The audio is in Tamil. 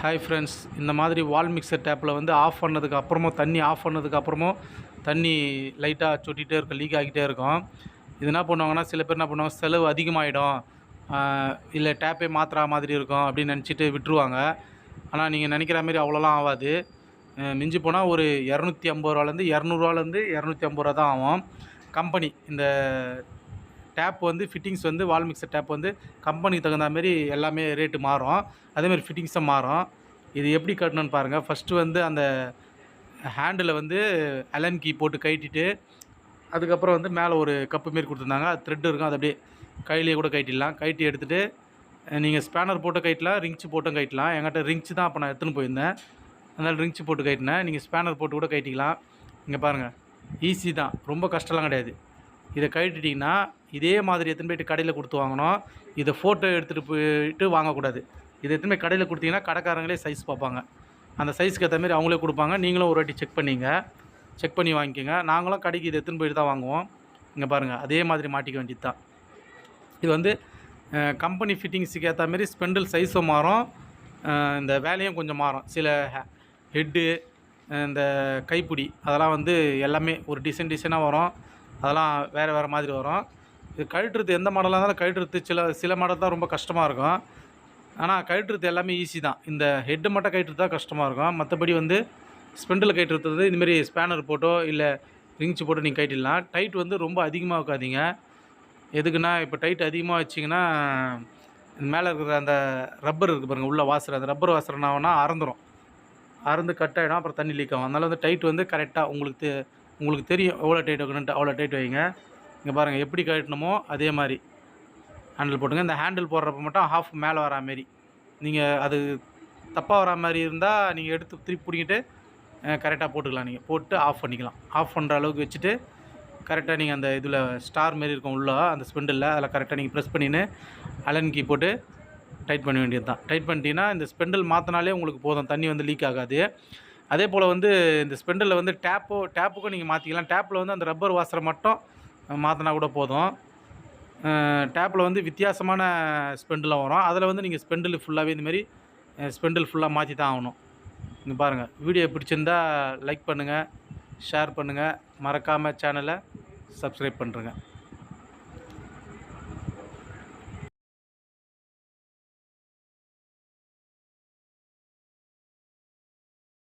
ஹாய் ஃப்ரெண்ட்ஸ் இந்த மாதிரி வால் மிக்சர் டேப்பில் வந்து ஆஃப் பண்ணதுக்கு அப்புறமும் தண்ணி ஆஃப் பண்ணதுக்கு அப்புறமும் தண்ணி லைட்டாக சொட்டிகிட்டே இருக்கும் லீக் ஆகிட்டே இருக்கும். இது என்ன பண்ணுவாங்கன்னா சில பேர் என்ன பண்ணுவாங்க செலவு அதிகமாகிடும் இல்லை டேப்பே மாற்றுற மாதிரி இருக்கும் அப்படின்னு நினச்சிட்டு விட்டுருவாங்க. ஆனால் நீங்கள் நினைக்கிற மாதிரி அவ்வளோலாம் ஆகாது. மிஞ்சி போனால் ஒரு இரநூத்தி ஐம்பது ரூபாலேருந்து இரநூறுவாலேருந்து இரநூத்தி ஐம்பது ரூபா தான் ஆகும். கம்பெனி இந்த டேப் வந்து ஃபிட்டிங்ஸ் வந்து வால் மிக்சர் டேப் வந்து கம்பெனிக்கு தகுந்த மாதிரி எல்லாமே ரேட்டு மாறும். அதேமாதிரி ஃபிட்டிங்ஸும் மாறும். இது எப்படி கட்டணும்னு பாருங்கள் ஃபஸ்ட்டு வந்து அந்த ஹேண்டில் வந்து அலன் கீ போட்டு கழட்டிட்டு அதுக்கப்புறம் வந்து மேலே ஒரு கப்பு மாரி கொடுத்துருந்தாங்க. அது த்ரெட் இருக்கும். அது அப்படியே கையிலேயே கூட கழட்டிடலாம். கழட்டி எடுத்துகிட்டு நீங்கள் ஸ்பேனர் போட்டு கழட்டலாம். ரிங்ச்சு போட்டும் கழட்டலாம். என்கிட்ட ரிங்ச்சு தான் அப்போ நான் எடுத்துன்னு போயிருந்தேன். அதனால் ரிங்ச்சு போட்டு கழட்டினேன். நீங்கள் ஸ்பேனர் போட்டு கூட கழட்டிக்கலாம். இங்கே பாருங்கள் ஈஸி தான். ரொம்ப கஷ்டம்லாம் கிடையாது. இதை கழட்டிட்டிங்கன்னா இதே மாதிரி எத்தனை போயிட்டு கடையில் கொடுத்து வாங்கணும் இதை ஃபோட்டோ எடுத்துகிட்டு போயிட்டு வாங்கக்கூடாது. இதை எத்தனை போய் கடையில் கொடுத்தீங்கன்னா கடைக்காரங்களே சைஸ் பார்ப்பாங்க. அந்த சைஸ்க்கு ஏற்ற மாதிரி அவங்களே கொடுப்பாங்க. நீங்களும் ஒரு வாட்டி செக் பண்ணிங்க. செக் பண்ணி வாங்கிக்கோங்க. நாங்களும் கடைக்கு இதை எடுத்துன்னு போயிட்டு தான் வாங்குவோம். இங்கே பாருங்கள் அதே மாதிரி மாட்டிக்க வேண்டியது தான் இது வந்து கம்பெனி ஃபிட்டிங்ஸுக்கு ஏற்ற மாதிரி ஸ்பெண்டல் சைஸும் மாறும். இந்த வேலையும் கொஞ்சம் மாறும். சில ஹெட்டு இந்த கைப்பிடி அதெல்லாம் வந்து எல்லாமே ஒரு டிசைன் டிசைனாக வரும். அதெல்லாம் வேறு வேறு மாதிரி வரும். இது கழட்டுறது எந்த மாடலாக இருந்தாலும் கழட்டுறது சில சில மாடல் தான் ரொம்ப கஷ்டமாக இருக்கும். ஆனால் கழட்டுறது எல்லாமே ஈஸி தான். இந்த ஹெட்டு மட்டும் கழட்டுறது தான் கஷ்டமாக இருக்கும். மற்றபடி வந்து ஸ்பெண்டில் கழட்டுறது இந்தமாரி ஸ்பேனர் போட்டோ இல்லை ரிங்ஸ் போட்டு நீங்கள் கழட்டிடலாம் டைட் வந்து ரொம்ப அதிகமாக வைக்காதீங்க. எதுக்குன்னா இப்போ டைட் அதிகமாக வச்சிங்கன்னா மேலே இருக்கிற அந்த ரப்பர் இருக்குது பாருங்கள் உள்ளே வாசுற அந்த ரப்பர் வாசுற என்ன ஆகும்னா அறந்துடும் அறந்து கட் ஆகிடும் அப்புறம் தண்ணி லீக் ஆகும். அதனால் வந்து டைட் வந்து கரெக்டாக உங்களுக்கு உங்களுக்கு தெரியும் எவ்வளோ டைட் வைக்கணுன்ட்டு அவ்வளோ டைட் வைங்க. இங்கே பாருங்கள் எப்படி கட்டணுமோ அதே மாதிரி. ஹேண்டில் போட்டுங்க. இந்த ஹேண்டில் போடுறப்ப மட்டும் ஹாஃப் மேலே வரா மாரி நீங்கள் அது தப்பாக வரா மாதிரி இருந்தால் நீங்கள் எடுத்து திருப்பி பிடிங்கிட்டு கரெக்டாக போட்டுக்கலாம் நீங்கள் போட்டு ஆஃப் பண்ணிக்கலாம். ஆஃப் பண்ணுற அளவுக்கு வச்சுட்டு கரெக்டாக நீங்கள் அந்த இதில் ஸ்டார் மாரி இருக்கும் உள்ளே அந்த ஸ்பெண்டில் அதில் கரெக்டாக நீங்கள் ப்ரெஸ் பண்ணின்னு அலன் கீ போட்டு டைட் பண்ண வேண்டியது தான் டைட் பண்ணிட்டீங்கன்னா இந்த ஸ்பெண்டில் மாற்றினாலே உங்களுக்கு போதும். தண்ணி வந்து லீக் ஆகாது. அதே போல் வந்து இந்த ஸ்பெண்டில் வந்து டேப்போ டேப்புக்கும் நீங்கள் மாற்றிக்கலாம் டேப்பில் வந்து அந்த ரப்பர் வாசரை மட்டும் மாற்றினா கூட போதும். டேப்பில் வந்து வித்தியாசமான ஸ்பெண்டில் வரும். அதில் வந்து நீங்கள் ஸ்பெண்டில் ஃபுல்லாகவே இந்தமாரி ஸ்பெண்டில் ஃபுல்லாக மாற்றி தான் ஆகணும். இங்கே பாருங்கள் வீடியோ பிடிச்சிருந்தா லைக் பண்ணுங்கள் ஷேர் பண்ணுங்கள் மறக்காமல் சேனலை சப்ஸ்கிரைப் பண்ணுறேங்க